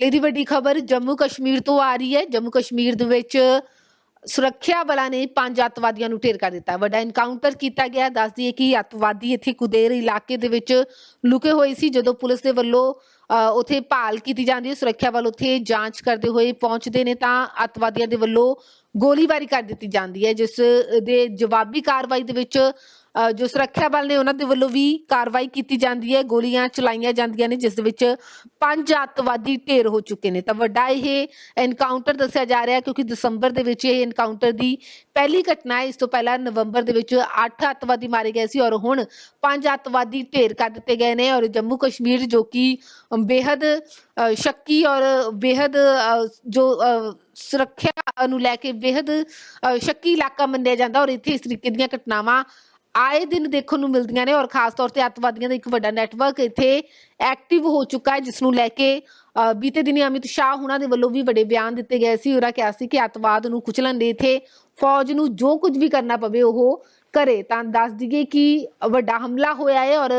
ਇਹਦੀ ਵੱਡੀ ਖਬਰ ਜੰਮੂ ਕਸ਼ਮੀਰ ਤੋਂ ਆ ਰਹੀ ਹੈ। ਜੰਮੂ ਕਸ਼ਮੀਰ ਦੇ ਵਿੱਚ ਸੁਰੱਖਿਆ ਬਲਾਂ ਨੇ ਪੰਜ ਅੱਤਵਾਦੀਆਂ ਨੂੰ ਢੇਰ ਕਰ ਦਿੱਤਾ। ਵੱਡਾ ਐਨਕਾਊਂਟਰ ਕੀਤਾ ਗਿਆ। ਦੱਸ ਦਈਏ ਕਿ ਅੱਤਵਾਦੀ ਇੱਥੇ ਕੁਦੇਰ ਇਲਾਕੇ ਦੇ ਵਿੱਚ ਲੁਕੇ ਹੋਏ ਸੀ ਜਦੋਂ ਪੁਲਿਸ ਦੇ ਵੱਲੋਂ ਅ, ਉੱਥੇ ਭਾਲ ਕੀਤੀ ਜਾਂਦੀ ਹੈ। ਸੁਰੱਖਿਆ ਬਲ ਉੱਥੇ ਜਾਂਚ ਕਰਦੇ ਹੋਏ ਪਹੁੰਚਦੇ ਨੇ ਤਾਂ ਅੱਤਵਾਦੀਆਂ ਦੇ ਵੱਲੋਂ ਗੋਲੀਬਾਰੀ ਕਰ ਦਿੱਤੀ ਜਾਂਦੀ ਹੈ ਜਿਸ ਦੇ ਜਵਾਬੀ ਕਾਰਵਾਈ ਦੇ ਵਿੱਚ ਜੋ ਸੁਰੱਖਿਆ ਬਲ ਨੇ ਉਹਨਾਂ ਦੇ ਵੱਲੋਂ ਵੀ ਕਾਰਵਾਈ ਕੀਤੀ ਜਾਂਦੀ ਹੈ, ਗੋਲੀਆਂ ਚਲਾਈਆਂ ਜਾਂਦੀਆਂ ਨੇ, ਜਿਸ ਦੇ ਵਿੱਚ ਪੰਜ ਅੱਤਵਾਦੀ ਢੇਰ ਹੋ ਚੁੱਕੇ ਨੇ। ਤਾਂ ਵੱਡਾ ਇਹ ਐਨਕਾਊਂਟਰ ਦੱਸਿਆ ਜਾ ਰਿਹਾ ਕਿਉਂਕਿ ਦਸੰਬਰ ਦੇ ਵਿੱਚ ਇਹ ਐਨਕਾਊਂਟਰ ਦੀ ਪਹਿਲੀ ਘਟਨਾ ਹੈ। ਇਸ ਤੋਂ ਪਹਿਲਾਂ ਨਵੰਬਰ ਦੇ ਵਿੱਚ 8 ਅੱਤਵਾਦੀ ਮਾਰੇ ਗਏ ਸੀ ਔਰ ਹੁਣ ਪੰਜ ਅੱਤਵਾਦੀ ਢੇਰ ਕਰ ਦਿੱਤੇ ਗਏ ਨੇ ਔਰ ਜੰਮੂ ਕਸ਼ਮੀਰ ਜੋ ਕਿ ਬੇहद ਸ਼ੱਕੀ ਔਰ ਬੇहद ਜੋ ਸੁਰੱਖਿਆ ਨੂੰ ਲੈ ਕੇ ਬੇहद ਸ਼ੱਕੀ ਇਲਾਕਾ ਮੰਨਿਆ ਜਾਂਦਾ ਔਰ ਇੱਥੇ ਇਸ ਤਰੀਕੇ ਦੀਆਂ ਘਟਨਾਵਾਂ ਆਏ ਦਿਨ ਦੇਖਣ ਨੂੰ ਮਿਲਦੀਆਂ ਨੇ ਔਰ ਖਾਸ ਤੌਰ ਤੇ ਅੱਤਵਾਦੀਆਂ ਦਾ ਇੱਕ ਵੱਡਾ ਨੈਟਵਰਕ ਇੱਥੇ ਐਕਟਿਵ ਹੋ ਚੁੱਕਾ ਹੈ ਜਿਸ ਨੂੰ ਲੈ ਕੇ ਬੀਤੇ ਦਿਨੀ ਅਮਿਤ ਸ਼ਾਹ ਉਹਨਾਂ ਦੇ ਵੱਲੋਂ ਵੀ ਵੱਡੇ ਬਿਆਨ ਦਿੱਤੇ ਗਏ ਸੀ। ਉਹਨਾਂ ਕਿਹਾ ਸੀ ਕਿ ਅੱਤਵਾਦ ਨੂੰ ਕੁਚਲਣ ਦੇ ਇੱਥੇ ਫੌਜ ਨੂੰ ਜੋ ਕੁਝ ਵੀ ਕਰਨਾ ਪਵੇ ਉਹ ਕਰੇ। ਤਾਂ ਦੱਸ ਦਈਏ ਕਿ ਵੱਡਾ ਹਮਲਾ ਹੋਇਆ ਹੈ ਔਰ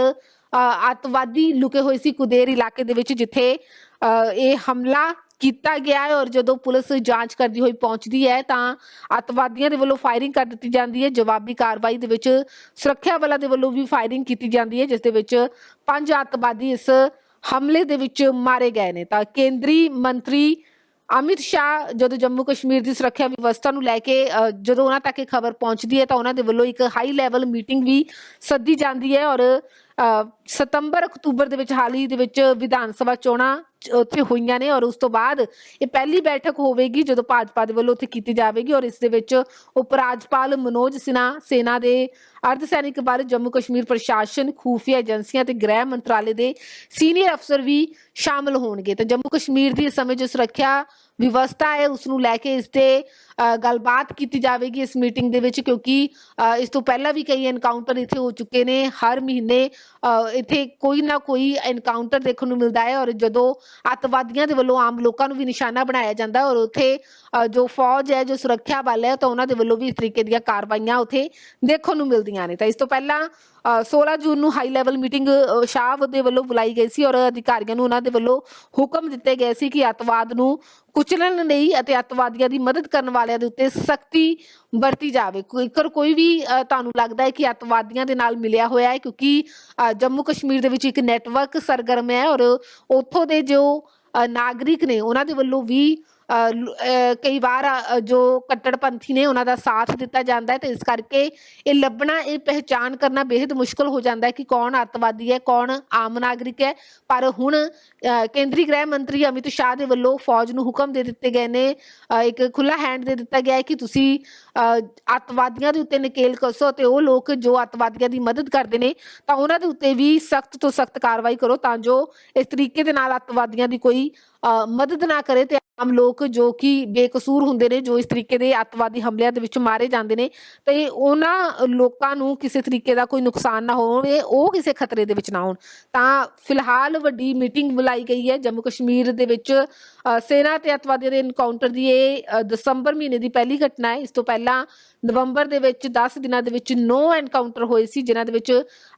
ਅੱਤਵਾਦੀ ਲੁਕੇ ਹੋਏ ਸੀ ਕੁਦੇਰ ਇਲਾਕੇ ਦੇ ਵਿੱਚ ਜਿੱਥੇ ਅ, ਇਹ ਹਮਲਾ ਕੀਤਾ ਗਿਆ ਹੈ ਔਰ ਜਦੋਂ ਪੁਲਿਸ ਜਾਂਚ ਕਰਦੀ ਹੋਈ ਪਹੁੰਚਦੀ ਹੈ ਤਾਂ ਅੱਤਵਾਦੀਆਂ ਦੇ ਵੱਲੋਂ ਫਾਇਰਿੰਗ ਕਰ ਦਿੱਤੀ ਜਾਂਦੀ ਹੈ। ਜਵਾਬੀ ਕਾਰਵਾਈ ਦੇ ਵਿੱਚ ਸੁਰੱਖਿਆ ਬਲਾਂ ਦੇ ਵੱਲੋਂ ਵੀ ਫਾਇਰਿੰਗ ਕੀਤੀ ਜਾਂਦੀ ਹੈ, ਜਿਸ ਦੇ ਵਿੱਚ ਪੰਜ ਅੱਤਵਾਦੀ ਇਸ ਹਮਲੇ ਦੇ ਵਿੱਚ ਮਾਰੇ ਗਏ ਨੇ। ਤਾਂ ਕੇਂਦਰੀ ਮੰਤਰੀ ਅਮਿਤ ਸ਼ਾਹ ਜਦੋਂ ਜੰਮੂ ਕਸ਼ਮੀਰ ਦੀ ਸੁਰੱਖਿਆ ਵਿਵਸਥਾ ਨੂੰ ਲੈ ਕੇ ਜਦੋਂ ਉਹਨਾਂ ਤੱਕ ਇਹ ਖਬਰ ਪਹੁੰਚਦੀ ਹੈ ਤਾਂ ਉਹਨਾਂ ਦੇ ਵੱਲੋਂ ਇੱਕ ਹਾਈ ਲੈਵਲ ਮੀਟਿੰਗ ਵੀ ਸੱਦੀ ਜਾਂਦੀ ਹੈ ਔਰ ਸਤੰਬਰ ਅਕਤੂਬਰ ਦੇ ਵਿੱਚ ਹਾਲ ਹੀ ਦੇ ਵਿੱਚ ਵਿਧਾਨ ਸਭਾ ਚੋਣਾਂ ਉੱਥੇ ਹੋਈਆਂ ਨੇ ਔਰ ਉਸ ਤੋਂ ਬਾਅਦ ਇਹ ਪਹਿਲੀ ਬੈਠਕ ਹੋਵੇਗੀ ਜਦੋਂ ਭਾਜਪਾ ਦੇ ਵੱਲੋਂ ਉੱਥੇ ਕੀਤੀ ਜਾਵੇਗੀ ਔਰ ਇਸ ਦੇ ਵਿੱਚ ਉਪ ਰਾਜਪਾਲ ਮਨੋਜ ਸਿਨਹਾ ਸੇਨਾ ਦੇ ਅਰਧ ਸੈਨਿਕ ਬਲ, ਜੰਮੂ ਕਸ਼ਮੀਰ ਪ੍ਰਸ਼ਾਸਨ, ਖੂਫੀਆ ਏਜੰਸੀਆਂ ਤੇ ਗ੍ਰਹਿ ਮੰਤਰਾਲੇ ਦੇ ਸੀਨੀਅਰ ਅਫਸਰ ਵੀ ਸ਼ਾਮਲ ਹੋਣਗੇ। ਤੇ ਜੰਮੂ ਕਸ਼ਮੀਰ ਦੀ ਇਸ ਸਮੇਂ ਜੋ ਸੁਰੱਖਿਆ ਵਿਵਸਥਾ ਹੈ ਉਸ ਨੂੰ ਲੈ ਕੇ ਇਸ ਤੇ ਗੱਲਬਾਤ ਕੀਤੀ ਜਾਵੇਗੀ ਇਸ ਮੀਟਿੰਗ ਦੇ ਵਿੱਚ ਕਿਉਂਕਿ ਇਸ ਤੋਂ ਪਹਿਲਾਂ ਵੀ ਕਈ ਐਨਕਾਊਂਟਰ ਇੱਥੇ ਹੋ ਚੁੱਕੇ ਨੇ, ਹਰ ਮਹੀਨੇ ਇੱਥੇ ਕੋਈ ਨਾ ਕੋਈ ਐਨਕਾਊਂਟਰ ਦੇਖਣ ਨੂੰ ਮਿਲਦਾ ਹੈ ਔਰ ਜਦੋਂ ਅੱਤਵਾਦੀਆਂ ਦੇ ਵੱਲੋਂ ਆਮ ਲੋਕਾਂ ਨੂੰ ਵੀ ਨਿਸ਼ਾਨਾ ਬਣਾਇਆ ਜਾਂਦਾ ਔਰ ਉੱਥੇ ਜੋ ਫੌਜ ਹੈ, ਜੋ ਸੁਰੱਖਿਆ ਬਲ ਹੈ, ਤਾਂ ਉਹਨਾਂ ਦੇ ਵੱਲੋਂ ਵੀ ਇਸ ਤਰੀਕੇ ਦੀਆਂ ਕਾਰਵਾਈਆਂ ਉੱਥੇ ਦੇਖਣ ਨੂੰ ਮਿਲਦੀਆਂ ਨੇ। ਤਾਂ ਇਸ ਤੋਂ ਪਹਿਲਾਂ 16 ਜੂਨ ਨੂੰ ਹਾਈ ਲੈਵਲ ਮੀਟਿੰਗ ਸ਼ਾਹ ਦੇ ਵੱਲੋਂ ਬੁਲਾਈ ਗਈ ਸੀ ਔਰ ਅਧਿਕਾਰੀਆਂ ਨੂੰ ਉਹਨਾਂ ਦੇ ਵੱਲੋਂ ਹੁਕਮ ਦਿੱਤੇ ਗਏ ਸੀ ਕਿ ਅੱਤਵਾਦ ਨੂੰ ਕੁਚਲਣ ਲਈ ਅਤੇ ਅੱਤਵਾਦੀਆਂ ਦੀ ਮਦਦ ਕਰਨ ਵਾਲਿਆਂ ਦੇ ਉੱਤੇ ਸਖਤੀ ਵਰਤੀ ਜਾਵੇ। ਜੇਕਰ ਕੋਈ ਵੀ ਤੁਹਾਨੂੰ ਲੱਗਦਾ ਹੈ ਕਿ ਅੱਤਵਾਦੀਆਂ ਦੇ ਨਾਲ ਮਿਲਿਆ ਹੋਇਆ ਹੈ ਕਿਉਂਕਿ ਜੰਮੂ ਕਸ਼ਮੀਰ ਦੇ ਵਿੱਚ ਇੱਕ ਨੈਟਵਰਕ ਸਰਗਰਮ ਹੈ ਔਰ ਉੱਥੋਂ ਦੇ ਜੋ ਨਾਗਰਿਕ ਨੇ ਉਹਨਾਂ ਦੇ ਵੱਲੋਂ ਵੀ ਕਈ ਵਾਰ ਅ, ਜੋ ਕੱਟੜਪੰਥੀ ਨੇ ਉਹਨਾਂ ਦਾ ਸਾਥ ਦਿੱਤਾ ਜਾਂਦਾ ਹੈ ਤੇ ਇਸ ਕਰਕੇ ਇਹ ਲੱਭਣਾ ਇਹ ਪਹਿਚਾਨ ਕਰਨਾ ਬੇहद ਮੁਸ਼ਕਲ ਹੋ ਜਾਂਦਾ ਹੈ ਕਿ ਕੌਣ ਅੱਤਵਾਦੀ ਹੈ ਕੌਣ ਆਮ ਨਾਗਰਿਕ ਹੈ। ਪਰ ਹੁਣ ਕੇਂਦਰੀ ਗ੍ਰਹਿ ਮੰਤਰੀ ਅਮਿਤ ਸ਼ਾਹ ਦੇ ਵੱਲੋਂ ਫੌਜ ਨੂੰ ਹੁਕਮ ਦੇ ਦਿੱਤੇ ਗਏ ਨੇ। ਇੱਕ ਖੁੱਲਾ ਹੈਂਡ ਦੇ ਦਿੱਤਾ ਗਿਆ ਹੈ ਕਿ ਤੁਸੀਂ ਅ, ਅੱਤਵਾਦੀਆਂ ਦੇ ਉੱਤੇ ਨਕੇਲ ਕੱਸੋ ਤੇ ਉਹ ਲੋਕ ਜੋ ਅੱਤਵਾਦੀਆਂ ਦੀ ਮਦਦ ਕਰਦੇ ਨੇ ਤਾਂ ਉਹਨਾਂ ਦੇ ਉੱਤੇ ਵੀ ਸਖਤ ਤੋਂ ਸਖਤ ਕਾਰਵਾਈ ਕਰੋ ਤਾਂ ਜੋ ਇਸ ਤਰੀਕੇ ਦੇ ਨਾਲ ਅੱਤਵਾਦੀਆਂ ਦੀ ਕੋਈ ਅ, ਮਦਦ ਨਾ ਕਰੇ ਤੇ ਆਮ ਲੋਕ ਜੋ ਕਿ ਬੇਕਸੂਰ ਹੁੰਦੇ ਨੇ, ਜੋ ਇਸ ਤਰੀਕੇ ਦੇ ਅੱਤਵਾਦੀ ਹਮਲਿਆਂ ਦੇ ਵਿੱਚ ਮਾਰੇ ਜਾਂਦੇ ਨੇ, ਤੇ ਉਹਨਾਂ ਲੋਕਾਂ ਨੂੰ ਕਿਸੇ ਤਰੀਕੇ ਦਾ ਕੋਈ ਨੁਕਸਾਨ ਨਾ ਹੋਵੇ ਉਹ ਕਿਸੇ ਖਤਰੇ ਦੇ ਵਿੱਚ ਨਾ ਹੋਣ। ਤਾਂ ਫਿਲਹਾਲ ਵੱਡੀ ਮੀਟਿੰਗ ਬੁਲਾਈ ਗਈ ਹੈ ਜੰਮੂ ਕਸ਼ਮੀਰ ਦੇ ਵਿੱਚ। ਸੈਨਾ ਤੇ ਅੱਤਵਾਦੀਆਂ ਦੇ ਇਨਕਾਊਂਟਰ ਦੀ ਇਹ ਦਸੰਬਰ ਮਹੀਨੇ ਦੀ ਪਹਿਲੀ ਘਟਨਾ ਹੈ। ਇਸ ਤੋਂ ਪਹਿਲਾਂ ਨਵੰਬਰ ਦੇ ਵਿੱਚ 10 ਦਿਨਾਂ ਦੇ ਵਿੱਚ 9 ਐਨਕਾਊਂਟਰ ਹੋਏ ਸੀ, ਜਿਨ੍ਹਾਂ ਦੇ ਵਿੱਚ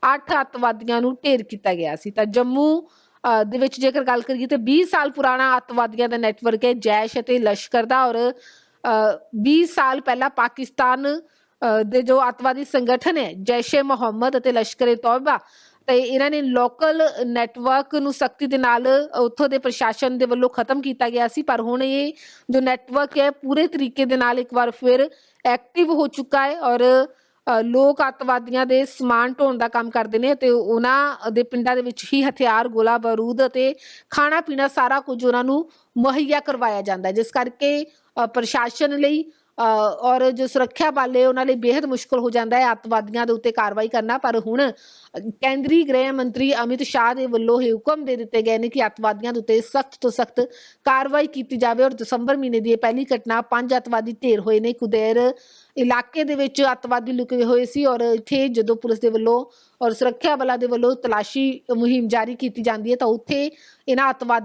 8 ਅੱਤਵਾਦੀਆਂ ਨੂੰ ਢੇਰ ਕੀਤਾ ਗਿਆ ਸੀ। ਤਾਂ ਜੰਮੂ ਦੇ ਵਿੱਚ ਜੇਕਰ ਗੱਲ ਕਰੀਏ ਤੇ 20 ਸਾਲ ਪੁਰਾਣਾ ਅੱਤਵਾਦੀਆਂ ਦਾ ਨੈਟਵਰਕ ਹੈ ਜੈਸ਼ ਅਤੇ ਲਸ਼ਕਰ ਦਾ ਔਰ ਅ, 20 ਸਾਲ ਪਹਿਲਾਂ ਪਾਕਿਸਤਾਨ ਦੇ ਜੋ ਅੱਤਵਾਦੀ ਸੰਗਠਨ ਹੈ ਜੈਸ਼ ਏ ਮੁਹੰਮਦ ਅਤੇ ਲਸ਼ਕਰ ਏ ਤੌਬਾ ਤੇ ਇਹਨਾਂ ਨੇ ਲੋਕਲ ਨੈਟਵਰਕ ਨੂੰ ਸਖਤੀ ਦੇ ਨਾਲ ਉੱਥੋਂ ਦੇ ਪ੍ਰਸ਼ਾਸਨ ਦੇ ਵੱਲੋਂ ਖਤਮ ਕੀਤਾ ਗਿਆ ਸੀ ਪਰ ਹੁਣ ਇਹ ਜੋ ਨੈਟਵਰਕ ਹੈ ਪੂਰੇ ਤਰੀਕੇ ਦੇ ਨਾਲ ਇੱਕ ਵਾਰ ਫਿਰ ਐਕਟਿਵ ਹੋ ਚੁੱਕਾ ਹੈ ਔਰ ਲੋਕ ਅੱਤਵਾਦੀਆਂ ਦੇ ਸਮਾਨ ਢੋਣ ਦਾ ਕੰਮ ਕਰਦੇ ਨੇ ਤੇ ਉਹਨਾਂ ਦੇ ਪਿੰਡਾਂ ਦੇ ਵਿੱਚ ਹੀ ਹਥਿਆਰ, ਗੋਲਾ ਬਾਰੂਦ ਅਤੇ ਖਾਣਾ ਪੀਣਾ ਸਾਰਾ ਕੁਝ ਉਹਨਾਂ ਨੂੰ ਮੁਹੱਈਆ ਕਰਵਾਇਆ ਜਾਂਦਾ ਹੈ, ਜਿਸ ਕਰਕੇ ਪ੍ਰਸ਼ਾਸਨ ਲਈ ਔਰ ਜੋ ਸੁਰੱਖਿਆ ਬਲ ਉਹਨਾਂ ਲਈ ਬੇहद ਮੁਸ਼ਕਲ ਹੋ ਜਾਂਦਾ ਹੈ ਅੱਤਵਾਦੀਆਂ ਦੇ ਉੱਤੇ ਕਾਰਵਾਈ ਕਰਨਾ, ਪਰ ਹੁਣ ਕੇਂਦਰੀ ਗ੍ਰਹਿ ਮੰਤਰੀ ਅਮਿਤ ਸ਼ਾਹ ਦੇ ਵੱਲੋਂ ਇਹ ਹੁਕਮ ਦੇ ਦਿੱਤੇ ਗਏ ਨੇ ਕਿ ਅੱਤਵਾਦੀਆਂ ਦੇ ਉੱਤੇ ਸਖਤ ਤੋਂ ਸਖਤ ਕਾਰਵਾਈ ਕੀਤੀ ਜਾਵੇ ਔਰ ਦਸੰਬਰ ਮਹੀਨੇ ਦੀ ਇਹ ਪਹਿਲੀ ਘਟਨਾ ਪੰਜ ਅੱਤਵਾਦੀ ਢੇਰ ਹੋਏ ਨੇ ਕੁਦੇਰ ਇਲਾਕੇ ਦੇ ਵਿੱਚ ਅੱਤਵਾਦੀ ਲੁਕੇ ਹੋਏ ਸੀ ਔਰ ਇੱਥੇ ਜਦੋਂ ਪੁਲਿਸ ਦੇ ਵੱਲੋਂ ਔਰ ਸੁਰੱਖਿਆ ਬਲਾਂ ਦੇ ਵੱਲੋਂ ਤਲਾਸ਼ੀ ਮੁਹਿੰਮ ਜਾਰੀ ਕੀਤੀ ਜਾਂਦੀ ਹੈ ਤਾਂ ਉੱਥੇ ਇਹਨਾਂ ਅੱਤਵਾਦ